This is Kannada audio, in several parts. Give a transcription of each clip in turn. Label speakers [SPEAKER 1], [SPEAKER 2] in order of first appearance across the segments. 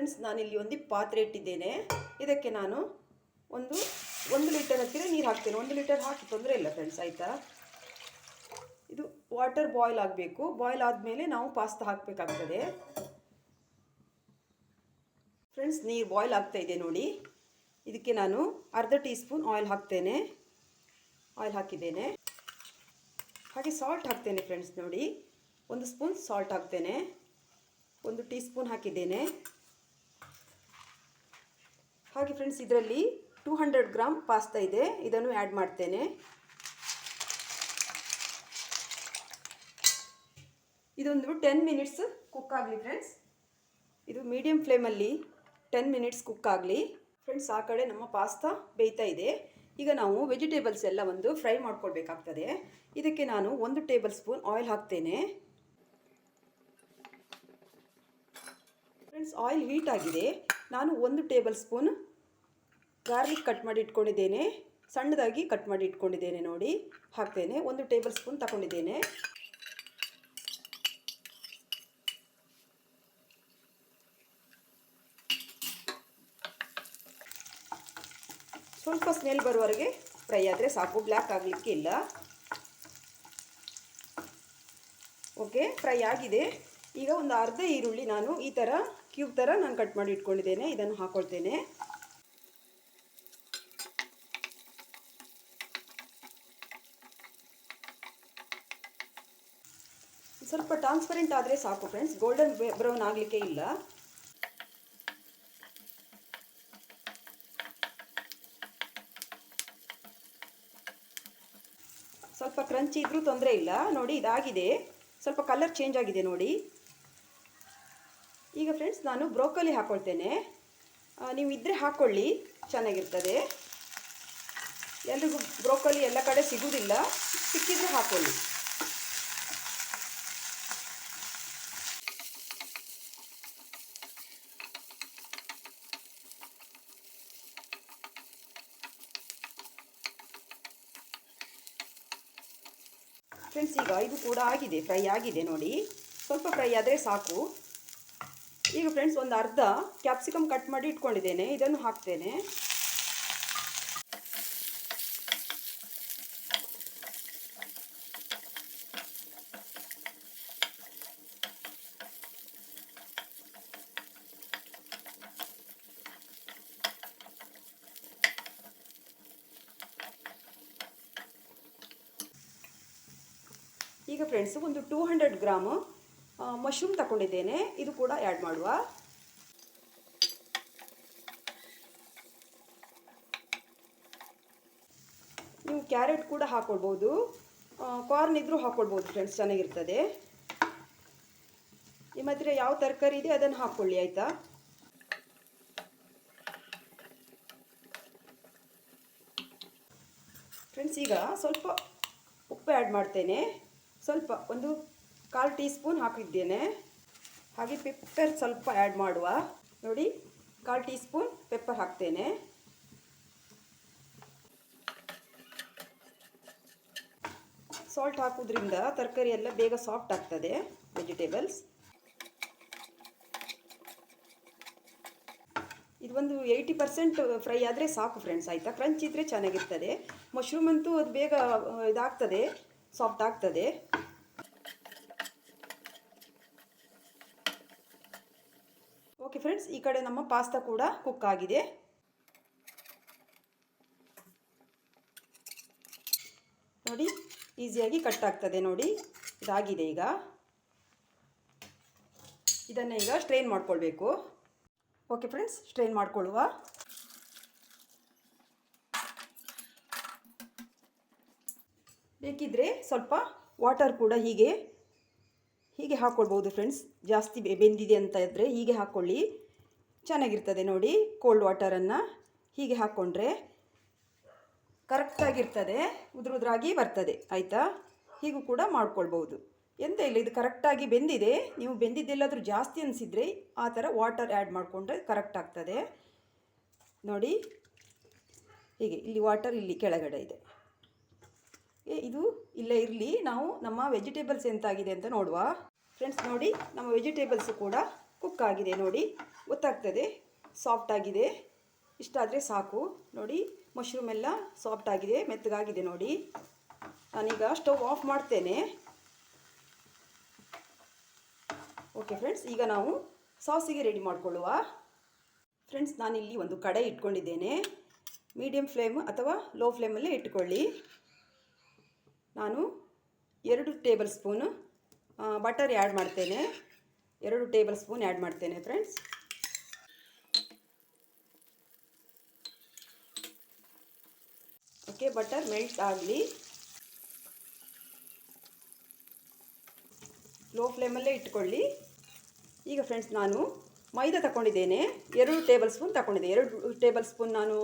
[SPEAKER 1] ಫ್ರೆಂಡ್ಸ್ ನಾನಿಲ್ಲಿ ಒಂದು ಪಾತ್ರೆ ಇಟ್ಟಿದ್ದೇನೆ. ಇದಕ್ಕೆ ನಾನು ಒಂದು ಒಂದು ಲೀಟರ್ ಹತ್ತಿರ ನೀರು ಹಾಕ್ತೇನೆ. ಒಂದು ಲೀಟರ್ ಹಾಕಿ ತೊಂದರೆ ಇಲ್ಲ ಫ್ರೆಂಡ್ಸ್ ಆಯಿತಾ? ಇದು ವಾಟರ್ ಬಾಯ್ಲ್ ಆಗಬೇಕು. ಬಾಯ್ಲ್ ಆದಮೇಲೆ ನಾವು ಪಾಸ್ತಾ ಹಾಕಬೇಕಾಗ್ತದೆ. ಫ್ರೆಂಡ್ಸ್ ನೀರು ಬಾಯ್ಲ್ ಆಗ್ತಾ ಇದೆ ನೋಡಿ. ಇದಕ್ಕೆ ನಾನು ಅರ್ಧ ಟೀ ಸ್ಪೂನ್ ಆಯಿಲ್ ಹಾಕ್ತೇನೆ. ಆಯಿಲ್ ಹಾಕಿದ್ದೇನೆ. ಹಾಗೆ ಸಾಲ್ಟ್ ಹಾಕ್ತೇನೆ ಫ್ರೆಂಡ್ಸ್ ನೋಡಿ. ಒಂದು ಸ್ಪೂನ್ ಸಾಲ್ಟ್ ಹಾಕ್ತೇನೆ. ಒಂದು ಟೀ ಸ್ಪೂನ್ ಹಾಕಿದ್ದೇನೆ. ಹಾಗೆ ಫ್ರೆಂಡ್ಸ್ ಇದರಲ್ಲಿ ಟೂ ಹಂಡ್ರೆಡ್ ಗ್ರಾಮ್ ಪಾಸ್ತಾ ಇದೆ. ಇದನ್ನು ಆ್ಯಡ್ ಮಾಡ್ತೇನೆ. ಇದೊಂದು ಟೆನ್ ಮಿನಿಟ್ಸ್ ಕುಕ್ ಆಗಲಿ ಫ್ರೆಂಡ್ಸ್ ಇದು ಮೀಡಿಯಮ್ ಫ್ಲೇಮಲ್ಲಿ ಟೆನ್ ಮಿನಿಟ್ಸ್ ಕುಕ್ ಆಗಲಿ. ಫ್ರೆಂಡ್ಸ್ ಆ ಕಡೆ ನಮ್ಮ ಪಾಸ್ತಾ ಬೇಯ್ತಾ ಇದೆ. ಈಗ ನಾವು ವೆಜಿಟೇಬಲ್ಸ್ ಎಲ್ಲ ಒಂದು ಫ್ರೈ ಮಾಡ್ಕೊಳ್ಬೇಕಾಗ್ತದೆ ಇದಕ್ಕೆ ನಾನು ಒಂದು ಟೇಬಲ್ ಸ್ಪೂನ್ ಆಯಿಲ್ ಹಾಕ್ತೇನೆ. ಫ್ರೆಂಡ್ಸ್ ಆಯಿಲ್ ಹೀಟ್ ಆಗಿದೆ. ನಾನು ಒಂದು ಟೇಬಲ್ ಸ್ಪೂನ್ ಗಾರ್ಲಿಕ್ ಕಟ್ ಮಾಡಿ ಇಟ್ಕೊಂಡಿದ್ದೇನೆ. ಸಣ್ಣದಾಗಿ ಕಟ್ ಮಾಡಿ ಇಟ್ಕೊಂಡಿದ್ದೇನೆ ನೋಡಿ. ಹಾಕ್ತೇನೆ. ಒಂದು ಟೇಬಲ್ ಸ್ಪೂನ್ ತಗೊಂಡಿದ್ದೇನೆ ಸ್ವಲ್ಪ ಸ್ಮೆಲ್ ಬರುವವರೆಗೆ ಫ್ರೈ ಆದರೆ ಸಾಕು. ಬ್ಲ್ಯಾಕ್ ಆಗಲಿಕ್ಕೆ ಇಲ್ಲ. ಓಕೆ, ಫ್ರೈ ಆಗಿದೆ. ಈಗ ಒಂದು ಅರ್ಧ ಈರುಳ್ಳಿ ನಾನು ಈ ಥರ ಕ್ಯೂಬ್ ಥರ ನಾನು ಕಟ್ ಮಾಡಿ ಇಟ್ಕೊಂಡಿದ್ದೇನೆ, ಇದನ್ನು ಹಾಕ್ಕೊಳ್ತೇನೆ ಸ್ವಲ್ಪ ಟ್ರಾನ್ಸ್ಪರೆಂಟ್ ಆದರೆ ಸಾಕು ಫ್ರೆಂಡ್ಸ್ ಗೋಲ್ಡನ್ ಬ್ರೌನ್ ಆಗಲಿಕ್ಕೆ ಇಲ್ಲ. ಸ್ವಲ್ಪ ಕ್ರಂಚಿ ಇದ್ರೂ ತೊಂದರೆ ಇಲ್ಲ, ನೋಡಿ ಇದಾಗಿದೆ. ಸ್ವಲ್ಪ ಕಲರ್ ಚೇಂಜ್ ಆಗಿದೆ ನೋಡಿ. ಈಗ ಫ್ರೆಂಡ್ಸ್ ನಾನು ಬ್ರೋಕಲಿ ಹಾಕ್ಕೊಳ್ತೇನೆ ನೀವು ಇದ್ದರೆ ಹಾಕ್ಕೊಳ್ಳಿ ಚೆನ್ನಾಗಿರ್ತದೆ. ಎಲ್ರಿಗೂ ಬ್ರೋಕಲಿ ಎಲ್ಲ ಕಡೆ ಸಿಗುವುದಿಲ್ಲ ಸಿಕ್ಕಿದ್ರೆ ಹಾಕ್ಕೊಳ್ಳಿ ಫ್ರೆಂಡ್ಸ್ ಈಗ ಇದು ಕೂಡ ಆಗಿದೆ. ಫ್ರೈ ಆಗಿದೆ ನೋಡಿ. ಸ್ವಲ್ಪ ಫ್ರೈ ಆದರೆ ಸಾಕು. ಈಗ ಫ್ರೆಂಡ್ಸ್ ಒಂದು ಅರ್ಧ ಕ್ಯಾಪ್ಸಿಕಮ್ ಕಟ್ ಮಾಡಿ ಇಟ್ಕೊಂಡಿದ್ದೇನೆ. ಇದನ್ನು ಹಾಕ್ತೇನೆ. ಈಗ ಫ್ರೆಂಡ್ಸ್ ಒಂದು ಟೂ ಹಂಡ್ರೆಡ್ ಗ್ರಾಮು ಮಶ್ರೂಮ್ ತಗೊಂಡಿದ್ದೇನೆ ಇದು ಕೂಡ ಆ್ಯಡ್ ಮಾಡುವ. ನೀವು ಕ್ಯಾರೆಟ್ ಕೂಡ ಹಾಕ್ಕೊಳ್ಬೋದು ಕಾರ್ನ್ ಇದ್ದರೂ ಹಾಕ್ಕೊಳ್ಬೋದು ಫ್ರೆಂಡ್ಸ್ ಚೆನ್ನಾಗಿರ್ತದೆ. ನಿಮ್ಮ ಹತ್ರ ಯಾವ ತರಕಾರಿ ಇದೆ ಅದನ್ನು ಹಾಕ್ಕೊಳ್ಳಿ, ಆಯಿತಾ? ಫ್ರೆಂಡ್ಸ್ ಈಗ ಸ್ವಲ್ಪ ಉಪ್ಪು ಆ್ಯಡ್ ಮಾಡ್ತೇನೆ. ಸ್ವಲ್ಪ ಒಂದು ಕಾಲು ಟೀ ಸ್ಪೂನ್ ಹಾಕಿದ್ದೇನೆ. ಹಾಗೆ ಪೆಪ್ಪರ್ ಸ್ವಲ್ಪ ಆ್ಯಡ್ ಮಾಡುವ. ನೋಡಿ, ಕಾಲು ಟೀ ಸ್ಪೂನ್ ಪೆಪ್ಪರ್ ಹಾಕ್ತೇನೆ. ಸಾಲ್ಟ್ ಹಾಕೋದ್ರಿಂದ ತರಕಾರಿ ಎಲ್ಲ ಬೇಗ ಸಾಫ್ಟ್ ಆಗ್ತದೆ, ವೆಜಿಟೇಬಲ್ಸ್. ಒಂದು ಏಯ್ಟಿ ಪರ್ಸೆಂಟ್ ಫ್ರೈ ಆದರೆ ಸಾಕು ಫ್ರೆಂಡ್ಸ್, ಆಯಿತಾ? ಕ್ರಂಚ್ ಇದ್ದರೆ ಚೆನ್ನಾಗಿರ್ತದೆ. ಮಶ್ರೂಮ್ ಅಂತೂ ಅದು ಬೇಗ ಇದಾಗ್ತದೆ, ಸಾಫ್ಟ್ ಆಗ್ತದೆ. ಫ್ರೆಂಡ್ಸ್ ಈ ಕಡೆ ನಮ್ಮ ಪಾಸ್ತಾ ಕೂಡ ಕುಕ್ ಆಗಿದೆ. ನೋಡಿ ಈಸಿಯಾಗಿ ಕಟ್ ಆಗ್ತದೆ ನೋಡಿ. ಇದಾಗಿದೆ ಈಗ. ಇದನ್ನು ಈಗ ಸ್ಟ್ರೈನ್ ಮಾಡ್ಕೊಳ್ಬೇಕು. ಓಕೆ ಫ್ರೆಂಡ್ಸ್ ಸ್ಟ್ರೈನ್ ಮಾಡ್ಕೊಳ್ಳುವ. ಬೇಕಿದ್ರೆ ಸ್ವಲ್ಪ ವಾಟರ್ ಕೂಡ ಹೀಗೆ ಹೀಗೆ ಹಾಕ್ಕೊಳ್ಬೋದು ಫ್ರೆಂಡ್ಸ್ ಜಾಸ್ತಿ ಬೆಂದಿದೆ ಅಂತ ಇದ್ದರೆ ಹೀಗೆ ಹಾಕ್ಕೊಳ್ಳಿ ಚೆನ್ನಾಗಿರ್ತದೆ ನೋಡಿ ಕೋಲ್ಡ್ ವಾಟರನ್ನು ಹೀಗೆ ಹಾಕ್ಕೊಂಡ್ರೆ ಕರೆಕ್ಟಾಗಿರ್ತದೆ ಉದುರು ಉದುರಾಗಿ ಬರ್ತದೆ ಆಯಿತಾ? ಹೀಗೂ ಕೂಡ ಮಾಡ್ಕೊಳ್ಬೋದು ಎಂತ ಇಲ್ಲ ಇದು ಕರೆಕ್ಟಾಗಿ ಬೆಂದಿದೆ. ನೀವು ಬೆಂದಿದ್ದೆಲ್ಲಾದರೂ ಜಾಸ್ತಿ ಅನಿಸಿದರೆ ಆ ಥರ ವಾಟರ್ ಆ್ಯಡ್ ಮಾಡಿಕೊಂಡ್ರೆ ಕರೆಕ್ಟ್ ಆಗ್ತದೆ. ನೋಡಿ ಹೀಗೆ ಇಲ್ಲಿ ವಾಟರ್ ಇಲ್ಲಿ ಕೆಳಗಡೆ ಇದೆ. ಏ, ಇದು ಇಲ್ಲೇ ಇರಲಿ. ನಾವು ನಮ್ಮ ವೆಜಿಟೇಬಲ್ಸ್ ಎಂತಾಗಿದೆ ಅಂತ ನೋಡುವ. ಫ್ರೆಂಡ್ಸ್ ನೋಡಿ, ನಮ್ಮ ವೆಜಿಟೇಬಲ್ಸ್ ಕೂಡ ಕುಕ್ ಆಗಿದೆ, ನೋಡಿ. ಗೊತ್ತಾಗ್ತದೆ ಸಾಫ್ಟ್ ಆಗಿದೆ. ಇಷ್ಟಾದರೆ ಸಾಕು. ನೋಡಿ ಮಶ್ರೂಮ್ ಎಲ್ಲ ಸಾಫ್ಟ್ ಆಗಿದೆ, ಮೆತ್ತಗಾಗಿದೆ, ನೋಡಿ. ನಾನೀಗ ಸ್ಟವ್ ಆಫ್ ಮಾಡ್ತೇನೆ. ಓಕೆ ಫ್ರೆಂಡ್ಸ್ ಈಗ ನಾವು ಸಾಸಿಗೆ ರೆಡಿ ಮಾಡಿಕೊಳ್ಳುವ. ಫ್ರೆಂಡ್ಸ್ ನಾನಿಲ್ಲಿ ಒಂದು ಕಡೆ ಇಟ್ಕೊಂಡಿದ್ದೇನೆ. ಮೀಡಿಯಮ್ ಫ್ಲೇಮ್ ಅಥವಾ ಲೋ ಫ್ಲೇಮಲ್ಲೇ ಇಟ್ಕೊಳ್ಳಿ. ನಾನು ಎರಡು ಟೇಬಲ್ ಸ್ಪೂನು ಬಟರ್ ಆ್ಯಡ್ ಮಾಡ್ತೇನೆ. ಎರಡು ಟೇಬಲ್ ಸ್ಪೂನ್ ಆ್ಯಡ್ ಮಾಡ್ತೇನೆ ಫ್ರೆಂಡ್ಸ್ ಓಕೆ ಬಟರ್ ಮೆಲ್ಟ್ ಆಗಲಿ. ಲೋ ಫ್ಲೇಮಲ್ಲೇ ಇಟ್ಕೊಳ್ಳಿ. ಈಗ ಫ್ರೆಂಡ್ಸ್ ನಾನು ಮೈದಾ ತಗೊಂಡಿದ್ದೇನೆ ಎರಡು ಟೇಬಲ್ ಸ್ಪೂನ್ ತಗೊಂಡಿದ್ದೆ ಎರಡು ಟೇಬಲ್ ಸ್ಪೂನ್ ನಾನು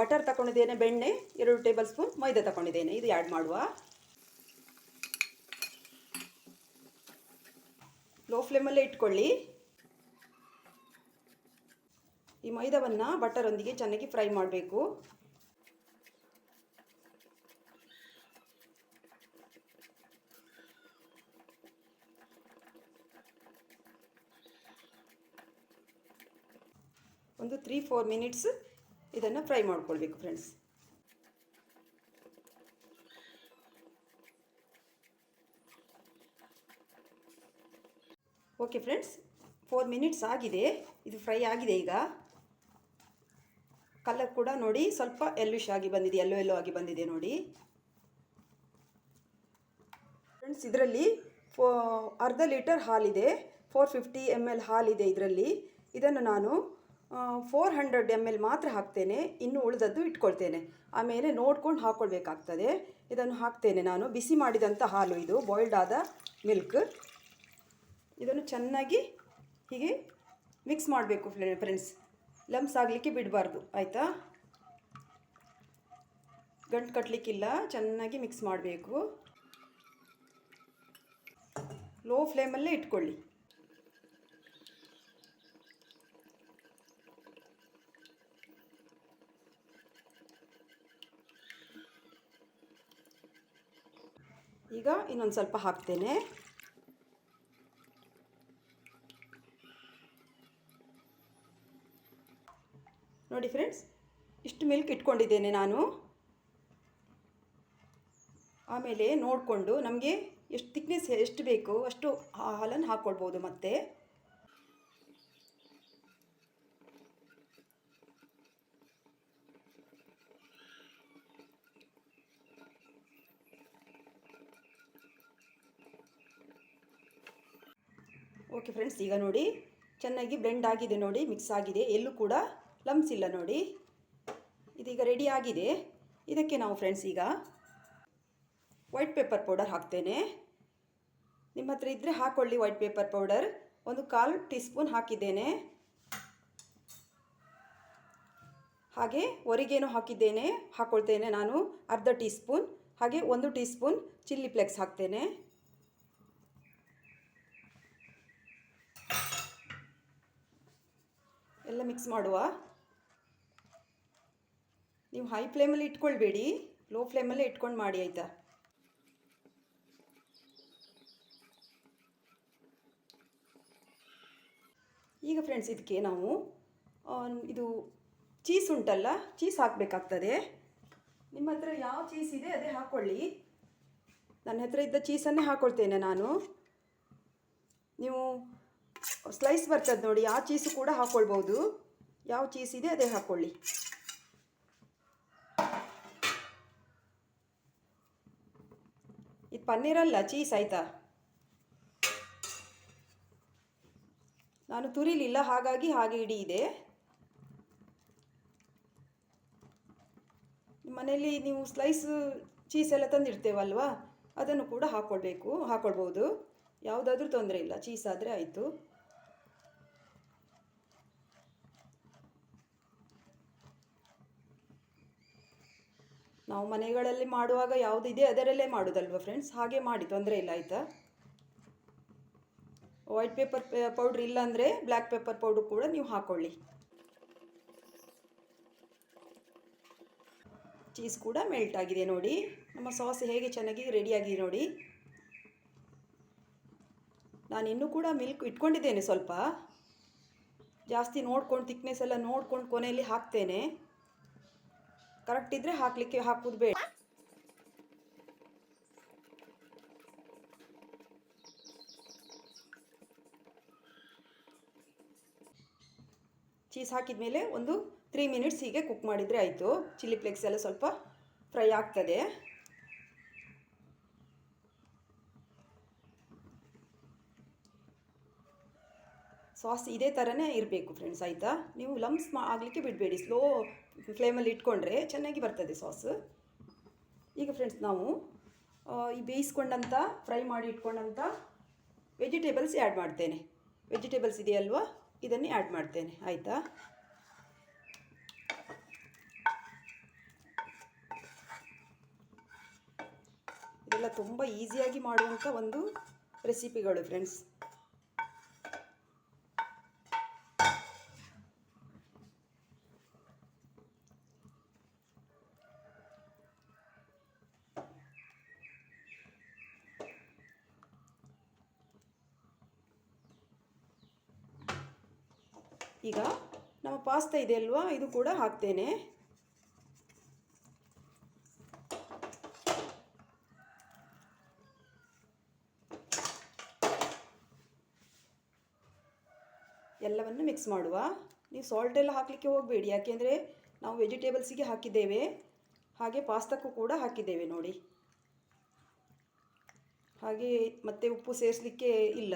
[SPEAKER 1] ಬಟರ್ ತಗೊಂಡಿದ್ದೇನೆ ಬೆಣ್ಣೆ. ಎರಡು ಟೇಬಲ್ ಸ್ಪೂನ್ ಮೈದಾ ತಗೊಂಡಿದ್ದೇನೆ ಇದು ಆ್ಯಡ್ ಮಾಡುವ. ಫ್ಲೇಮಲ್ಲೇ ಇಟ್ಕೊಳ್ಳಿ. ಈ ಮೈದಾವನ್ನು ಬಟರೊಂದಿಗೆ ಚೆನ್ನಾಗಿ ಫ್ರೈ ಮಾಡಬೇಕು. ಒಂದು ತ್ರೀ ಫೋರ್ ಮಿನಿಟ್ಸ್ ಇದನ್ನು ಫ್ರೈ ಮಾಡ್ಕೊಳ್ಬೇಕು friends okay friends four minutes ಆಗಿದೆ. ಇದು ಫ್ರೈ ಆಗಿದೆ ಈಗ. ಕಲರ್ ಕೂಡ ನೋಡಿ ಸ್ವಲ್ಪ ಎಲ್ಲಿಶ್ ಆಗಿ ಬಂದಿದೆ ಎಲ್ಲೋ ಎಲ್ಲೋ ಆಗಿ ಬಂದಿದೆ ನೋಡಿ. ಫ್ರೆಂಡ್ಸ್ ಇದರಲ್ಲಿ ಫೋ ಅರ್ಧ ಲೀಟರ್ ಹಾಲಿದೆ. ಫೋರ್ ಫಿಫ್ಟಿ ಎಂ ಎಲ್ ಹಾಲಿದೆ ಇದರಲ್ಲಿ. ಇದನ್ನು ನಾನು ಫೋರ್ ಹಂಡ್ರೆಡ್ ಎಂ ಎಲ್ ಮಾತ್ರ ಹಾಕ್ತೇನೆ. ಇನ್ನು ಉಳಿದದ್ದು ಇಟ್ಕೊಳ್ತೇನೆ. ಆಮೇಲೆ ನೋಡ್ಕೊಂಡು ಹಾಕ್ಕೊಳ್ಬೇಕಾಗ್ತದೆ ಇದನ್ನು ಹಾಕ್ತೇನೆ ನಾನು. ಬಿಸಿ ಮಾಡಿದಂಥ ಹಾಲು ಇದು ಬಾಯ್ಲ್ಡ್ ಆದ ಮಿಲ್ಕ್ ಇದನ್ನು ಚೆನ್ನಾಗಿ ಹೀಗೆ ಮಿಕ್ಸ್ ಮಾಡಬೇಕು ಫ್ರೆಂಡ್ಸ್ ಲಮ್ಸ್ ಆಗಲಿಕ್ಕೆ ಬಿಡಬಾರ್ದು, ಆಯಿತಾ? ಗಂಟು ಕಟ್ಟಲಿಕ್ಕಿಲ್ಲ ಚೆನ್ನಾಗಿ ಮಿಕ್ಸ್ ಮಾಡಬೇಕು. ಲೋ ಫ್ಲೇಮಲ್ಲೇ ಇಟ್ಕೊಳ್ಳಿ. ಈಗ ಇನ್ನೊಂದು ಸ್ವಲ್ಪ ಹಾಕ್ತೇನೆ. ಫ್ರೆಂಡ್ಸ್ ಇಷ್ಟು ಮಿಲ್ಕ್ ಇಟ್ಕೊಂಡಿದ್ದೇನೆ ನಾನು. ಆಮೇಲೆ ನೋಡಿಕೊಂಡು ನಮಗೆ ಎಷ್ಟು ತಿಕ್ನೆಸ್ ಎಷ್ಟು ಬೇಕು ಅಷ್ಟು ಹಾಲನ್ನು ಹಾಕ್ಕೊಳ್ಬೋದು ಮತ್ತೆ. ಓಕೆ ಫ್ರೆಂಡ್ಸ್ ಈಗ ನೋಡಿ ಚೆನ್ನಾಗಿ ಬ್ಲೆಂಡ್ ಆಗಿದೆ ನೋಡಿ ಮಿಕ್ಸ್ ಆಗಿದೆ. ಎಲ್ಲೂ ಕೂಡ ಲಮ್ಸ್ ಇಲ್ಲ ನೋಡಿ. ಇದೀಗ ರೆಡಿ ಆಗಿದೆ. ಇದಕ್ಕೆ ನಾವು ಫ್ರೆಂಡ್ಸ್ ಈಗ ವೈಟ್ ಪೇಪರ್ ಪೌಡರ್ ಹಾಕ್ತೇನೆ. ನಿಮ್ಮ ಹತ್ರ ಇದ್ದರೆ ಹಾಕ್ಕೊಳ್ಳಿ ವೈಟ್ ಪೇಪರ್ ಪೌಡರ್ ಒಂದು ಕಾಲು ಟೀ ಸ್ಪೂನ್ ಹಾಕಿದ್ದೇನೆ. ಹಾಗೆ ಹೊರಿಗೇನು ಹಾಕಿದ್ದೇನೆ. ಹಾಕ್ಕೊಳ್ತೇನೆ ನಾನು ಅರ್ಧ ಟೀ ಸ್ಪೂನ್ ಹಾಗೆ ಒಂದು ಟೀ ಸ್ಪೂನ್ ಚಿಲ್ಲಿ ಫ್ಲೆಕ್ಸ್ ಹಾಕ್ತೇನೆ. ಎಲ್ಲ ಮಿಕ್ಸ್ ಮಾಡುವ. ನೀವು ಹೈ ಫ್ಲೇಮಲ್ಲಿ ಇಟ್ಕೊಳ್ಬೇಡಿ ಲೋ ಫ್ಲೇಮಲ್ಲೇ ಇಟ್ಕೊಂಡು ಮಾಡಿ ಆಯಿತಾ? ಈಗ ಫ್ರೆಂಡ್ಸ್ ಇದಕ್ಕೆ ನಾವು ಇದು ಚೀಸ್ ಉಂಟಲ್ಲ ಚೀಸ್ ಹಾಕಬೇಕಾಗ್ತದೆ. ನಿಮ್ಮ ಹತ್ರ ಯಾವ ಚೀಸ್ ಇದೆ ಅದೇ ಹಾಕ್ಕೊಳ್ಳಿ ನನ್ನ ಹತ್ರ ಇದ್ದ ಚೀಸನ್ನೇ ಹಾಕ್ಕೊಳ್ತೇನೆ ನಾನು. ನೀವು ಸ್ಲೈಸ್ ಬರ್ತದೆ ನೋಡಿ, ಆ ಚೀಸು ಕೂಡ ಹಾಕ್ಕೊಳ್ಬೋದು ಯಾವ ಚೀಸ್ ಇದೆ ಅದೇ ಹಾಕ್ಕೊಳ್ಳಿ ಇದು ಪನ್ನೀರಲ್ಲ ಚೀಸ್ ಆಯಿತಾ? ನಾನು ತುರಿಲಿಲ್ಲ, ಹಾಗಾಗಿ ಹಾಗೆ ಇಡಿ ಇದೆ ಮನೆಯಲ್ಲಿ ನೀವು ಸ್ಲೈಸ್ ಚೀಸ್ ಎಲ್ಲ ತಂದಿರ್ತೇವಲ್ವಾ ಅದನ್ನು ಕೂಡ ಹಾಕ್ಕೊಳ್ಬೇಕು ಹಾಕ್ಕೊಳ್ಬೋದು ಯಾವುದಾದ್ರೂ ತೊಂದರೆ ಇಲ್ಲ ಚೀಸ್ ಆದರೆ ಆಯಿತು. ನಾವು ಮನೆಗಳಲ್ಲಿ ಮಾಡುವಾಗ ಯಾವುದಿದೆ ಅದರಲ್ಲೇ ಮಾಡೋದಲ್ವ ಫ್ರೆಂಡ್ಸ್ ಹಾಗೆ ಮಾಡಿ, ತೊಂದರೆ ಇಲ್ಲ, ಆಯಿತಾ? ವೈಟ್ ಪೇಪರ್ ಪೌಡ್ರ್ ಇಲ್ಲ ಅಂದರೆ ಬ್ಲ್ಯಾಕ್ ಪೇಪರ್ ಪೌಡ್ರ್ ಕೂಡ ನೀವು ಹಾಕ್ಕೊಳ್ಳಿ ಚೀಸ್ ಕೂಡ ಮೆಲ್ಟ್ ಆಗಿದೆ ನೋಡಿ. ನಮ್ಮ ಸಾಸ್ ಹೇಗೆ ಚೆನ್ನಾಗಿ ರೆಡಿಯಾಗಿದೆ ನೋಡಿ. ನಾನು ಇನ್ನೂ ಕೂಡ ಮಿಲ್ಕ್ ಇಟ್ಕೊಂಡಿದ್ದೇನೆ ಸ್ವಲ್ಪ. ಜಾಸ್ತಿ ನೋಡ್ಕೊಂಡು ತಿಕ್ನೆಸ್ ಎಲ್ಲ ನೋಡ್ಕೊಂಡು ಕೊನೆಯಲ್ಲಿ ಹಾಕ್ತೇನೆ. ಕರೆಕ್ಟ್ ಇದ್ರೆ ಹಾಕ್ಲಿಕ್ಕೆ ಹಾಕೋದು ಬೇಡ. ಚೀಸ್ ಹಾಕಿದ ಮೇಲೆ ಒಂದು ತ್ರೀ ಮಿನಿಟ್ಸ್ ಹೀಗೆ ಕುಕ್ ಮಾಡಿದರೆ ಆಯಿತು. ಚಿಲ್ಲಿ ಫ್ಲೇಕ್ಸ್ ಎಲ್ಲ ಸ್ವಲ್ಪ ಫ್ರೈ ಆಗ್ತದೆ. ಸಾಸ್ ಇದೇ ಥರನೇ ಇರಬೇಕು ಫ್ರೆಂಡ್ಸ್ ಆಯಿತಾ? ನೀವು ಲಮ್ಸ್ ಮಾ ಆಗಲಿಕ್ಕೆ ಬಿಡಬೇಡಿ. ಸ್ಲೋ ಫ್ಲೇಮಲ್ಲಿ ಇಟ್ಕೊಂಡ್ರೆ ಚೆನ್ನಾಗಿ ಬರ್ತದೆ ಸಾಸ್. ಈಗ ಫ್ರೆಂಡ್ಸ್ ನಾವು ಈ ಬೇಯಿಸ್ಕೊಂಡಂಥ ಫ್ರೈ ಮಾಡಿ ಇಟ್ಕೊಂಡಂಥ ವೆಜಿಟೇಬಲ್ಸ್ ಆ್ಯಡ್ ಮಾಡ್ತೇನೆ. ವೆಜಿಟೇಬಲ್ಸ್ ಇದೆಯಲ್ವಾ? ಇದನ್ನೇ ಆ್ಯಡ್ ಮಾಡ್ತೇನೆ. ಆಯಿತಾ? ಇದೆಲ್ಲ ತುಂಬ ಈಸಿಯಾಗಿ ಮಾಡುವಂಥ ಒಂದು ರೆಸಿಪಿಗಳು ಫ್ರೆಂಡ್ಸ್ ಈಗ ನಮ್ಮ ಪಾಸ್ತಾ ಇದೆ ಅಲ್ವಾ? ಇದು ಕೂಡ ಹಾಕ್ತೇನೆ. ಎಲ್ಲವನ್ನು ಮಿಕ್ಸ್ ಮಾಡುವ. ನೀವು ಸಾಲ್ಟ್ ಎಲ್ಲ ಹಾಕಲಿಕ್ಕೆ ಹೋಗಬೇಡಿ, ಯಾಕೆಂದರೆ ನಾವು ವೆಜಿಟೇಬಲ್ಸಿಗೆ ಹಾಕಿದ್ದೇವೆ. ಹಾಗೆ ಪಾಸ್ತಕ್ಕೂ ಕೂಡ ಹಾಕಿದ್ದೇವೆ ನೋಡಿ. ಹಾಗೆ ಮತ್ತೆ ಉಪ್ಪು ಸೇರಿಸಲಿಕ್ಕೆ ಇಲ್ಲ.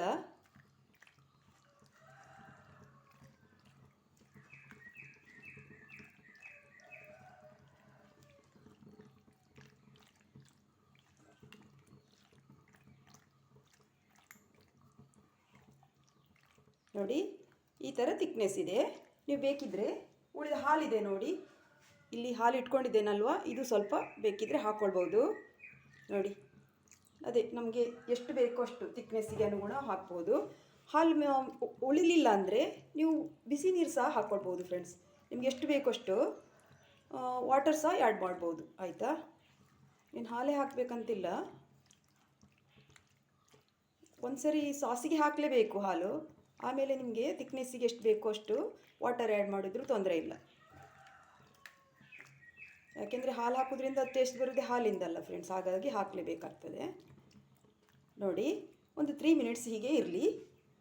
[SPEAKER 1] ನೋಡಿ, ಈ ಥರ ತಿಕ್ನೆಸ್ ಇದೆ. ನೀವು ಬೇಕಿದ್ದರೆ ಉಳಿದ ಹಾಲಿದೆ ನೋಡಿ. ಇಲ್ಲಿ ಹಾಲು ಇಟ್ಕೊಂಡಿದ್ದೇನಲ್ವಾ? ಇದು ಸ್ವಲ್ಪ ಬೇಕಿದ್ದರೆ ಹಾಕ್ಕೊಳ್ಬೋದು ನೋಡಿ, ಅದೇ ನಮಗೆ ಎಷ್ಟು ಬೇಕೋ ಅಷ್ಟು ತಿಕ್ನೆಸ್ಸಿಗೆ ಅನುಗುಣ ಹಾಕ್ಬೋದು. ಹಾಲು ಉಳಿಲಿಲ್ಲ ಅಂದರೆ ನೀವು ಬಿಸಿ ನೀರು ಸಹ ಹಾಕ್ಕೊಳ್ಬೋದು ಫ್ರೆಂಡ್ಸ್ ನಿಮ್ಗೆ ಎಷ್ಟು ಬೇಕೋ ಅಷ್ಟು ವಾಟರ್ ಸಹ ಆ್ಯಡ್ ಮಾಡ್ಬೋದು. ಆಯಿತಾ? ಏನು ಹಾಲೇ ಹಾಕಬೇಕಂತಿಲ್ಲ. ಒಂದು ಸರಿ ಸಾಸಿಗೆ ಹಾಕಲೇಬೇಕು ಹಾಲು. ಆಮೇಲೆ ನಿಮಗೆ ತಿಕ್ನೆಸ್ಸಿಗೆ ಎಷ್ಟು ಬೇಕೋ ಅಷ್ಟು ವಾಟರ್ ಆ್ಯಡ್ ಮಾಡಿದ್ರು ತೊಂದರೆ ಇಲ್ಲ. ಯಾಕೆಂದರೆ ಹಾಲು ಹಾಕೋದ್ರಿಂದ ಟೇಸ್ಟ್ ಬರೋದೇ ಹಾಲಿಂದಲ್ಲ ಫ್ರೆಂಡ್ಸ್ ಹಾಗಾಗಿ ಹಾಕಲೇಬೇಕಾಗ್ತದೆ. ನೋಡಿ, ಒಂದು ತ್ರೀ ಮಿನಿಟ್ಸ್ ಹೀಗೆ ಇರಲಿ.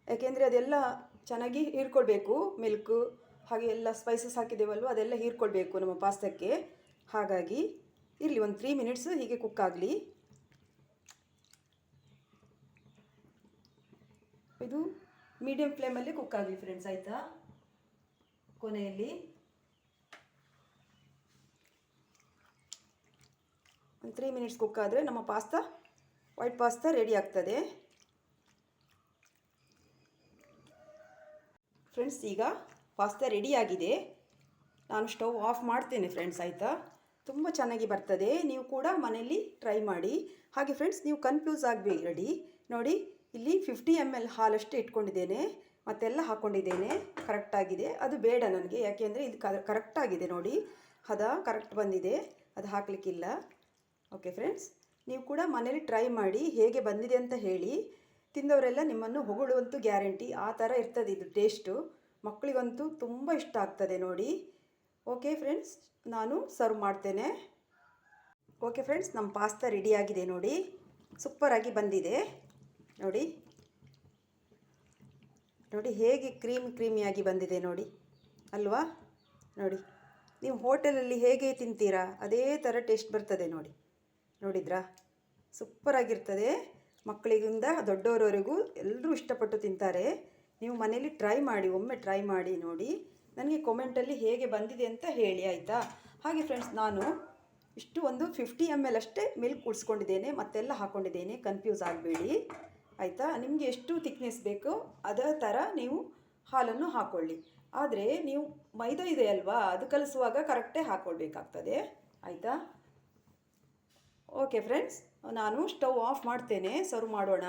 [SPEAKER 1] ಯಾಕೆಂದರೆ ಅದೆಲ್ಲ ಚೆನ್ನಾಗಿ ಹೀರ್ಕೊಳ್ಬೇಕು ಮಿಲ್ಕು ಹಾಗೆ ಎಲ್ಲ ಸ್ಪೈಸಸ್ ಹಾಕಿದ್ದೇವಲ್ವ, ಅದೆಲ್ಲ ಹೀರ್ಕೊಳ್ಬೇಕು ನಮ್ಮ ಪಾಸ್ತಕ್ಕೆ. ಹಾಗಾಗಿ ಇರಲಿ, ಒಂದು ತ್ರೀ ಮಿನಿಟ್ಸ್ ಹೀಗೆ ಕುಕ್ ಆಗಲಿ ಇದು ಮೀಡಿಯಂ ಫ್ಲೇಮಲ್ಲಿ ಕುಕ್ ಆಗಲಿ ಫ್ರೆಂಡ್ಸ್ ಆಯಿತಾ? ಕೊನೆಯಲ್ಲಿ. ಒಂದು ತ್ರೀ ಮಿನಿಟ್ಸ್ ಕುಕ್ ಆದರೆ ನಮ್ಮ ಪಾಸ್ತಾ ವೈಟ್ ಪಾಸ್ತಾ ರೆಡಿ ಆಗ್ತದೆ. ಫ್ರೆಂಡ್ಸ್ ಈಗ ಪಾಸ್ತಾ ರೆಡಿ ಆಗಿದೆ. ನಾನು ಸ್ಟವ್ ಆಫ್ ಮಾಡ್ತೇನೆ ಫ್ರೆಂಡ್ಸ್ ಆಯಿತಾ? ತುಂಬ ಚೆನ್ನಾಗಿ ಬರ್ತದೆ. ನೀವು ಕೂಡ ಮನೆಯಲ್ಲಿ ಟ್ರೈ ಮಾಡಿ. ಹಾಗೆ ಫ್ರೆಂಡ್ಸ್ ನೀವು ಕನ್ಫ್ಯೂಸ್ ಆಗಬೇಡಿ. ನೋಡಿ ಇಲ್ಲಿ ಫಿಫ್ಟಿ ಎಂ ಎಲ್ ಹಾಲಷ್ಟು ಇಟ್ಕೊಂಡಿದ್ದೇನೆ, ಮತ್ತೆಲ್ಲ ಹಾಕ್ಕೊಂಡಿದ್ದೇನೆ ಕರೆಕ್ಟಾಗಿದೆ ಅದು ಬೇಡ ನನಗೆ. ಯಾಕೆಂದರೆ ಇದು ಕರೆಕ್ಟಾಗಿದೆ ನೋಡಿ. ಹದ ಕರೆಕ್ಟ್ ಬಂದಿದೆ. ಅದು ಹಾಕಲಿಕ್ಕಿಲ್ಲ. ಓಕೆ ಫ್ರೆಂಡ್ಸ್ ನೀವು ಕೂಡ ಮನೇಲಿ ಟ್ರೈ ಮಾಡಿ ಹೇಗೆ ಬಂದಿದೆ ಅಂತ ಹೇಳಿ. ತಿಂದವರೆಲ್ಲ ನಿಮ್ಮನ್ನು ಹೊಗಳುವಂತೂ ಗ್ಯಾರಂಟಿ ಆ ಥರ ಇರ್ತದೆ ಇದು ಟೇಸ್ಟು ಮಕ್ಕಳಿಗಂತೂ ತುಂಬ ಇಷ್ಟ ಆಗ್ತದೆ ನೋಡಿ. ಓಕೆ ಫ್ರೆಂಡ್ಸ್ ನಾನು ಸರ್ವ್ ಮಾಡ್ತೇನೆ. ಓಕೆ ಫ್ರೆಂಡ್ಸ್ ನಮ್ಮ ಪಾಸ್ತಾ ರೆಡಿಯಾಗಿದೆ ನೋಡಿ. ಸೂಪರಾಗಿ ಬಂದಿದೆ. ನೋಡಿ. ನೋಡಿ ಹೇಗೆ ಕ್ರೀಮ್ ಕ್ರೀಮಿಯಾಗಿ ಬಂದಿದೆ ನೋಡಿ. ಅಲ್ವಾ? ನೋಡಿ. ನೀವು ಹೋಟೆಲಲ್ಲಿ ಹೇಗೆ ತಿಂತೀರಾ? ಅದೇ ಥರ ಟೇಸ್ಟ್ ಬರ್ತದೆ ನೋಡಿ. ನೋಡಿದ್ರಾ? ಸೂಪರಾಗಿರ್ತದೆ. ಮಕ್ಕಳಿಗಿಂದ ದೊಡ್ಡವರವರೆಗೂ ಎಲ್ಲರೂ ಇಷ್ಟಪಟ್ಟು ತಿಂತಾರೆ. ನೀವು ಮನೇಲಿ ಟ್ರೈ ಮಾಡಿ, ಒಮ್ಮೆ ಟ್ರೈ ಮಾಡಿ ನೋಡಿ. ನನಗೆ ಕೊಮೆಂಟಲ್ಲಿ ಹೇಗೆ ಬಂದಿದೆ ಅಂತ ಹೇಳಿ, ಆಯಿತಾ? ಹಾಗೆ ಫ್ರೆಂಡ್ಸ್, ನಾನು ಇಷ್ಟು ಒಂದು ಫಿಫ್ಟಿ ಎಂ ಎಲ್ ಅಷ್ಟೇ ಮಿಲ್ಕ್ ಉಳಿಸ್ಕೊಂಡಿದ್ದೇನೆ, ಮತ್ತೆಲ್ಲ ಹಾಕ್ಕೊಂಡಿದ್ದೇನೆ ಕನ್ಫ್ಯೂಸ್ ಆಗಬೇಡಿ. ಆಯಿತಾ? ನಿಮಗೆ ಎಷ್ಟು ತಿಕ್ನೆಸ್ ಬೇಕೋ ಅದರ ಥರ ನೀವು ಹಾಲನ್ನು ಹಾಕ್ಕೊಳ್ಳಿ ಆದರೆ ನೀವು ಮೈದಾ ಇದೆ ಅಲ್ವಾ? ಅದು ಕಲಿಸುವಾಗ ಕರೆಕ್ಟೇ ಹಾಕ್ಕೊಳ್ಬೇಕಾಗ್ತದೆ ಆಯಿತಾ? ಓಕೆ ಫ್ರೆಂಡ್ಸ್ ನಾನು ಸ್ಟವ್ ಆಫ್ ಮಾಡ್ತೇನೆ. ಸರ್ವ್ ಮಾಡೋಣ.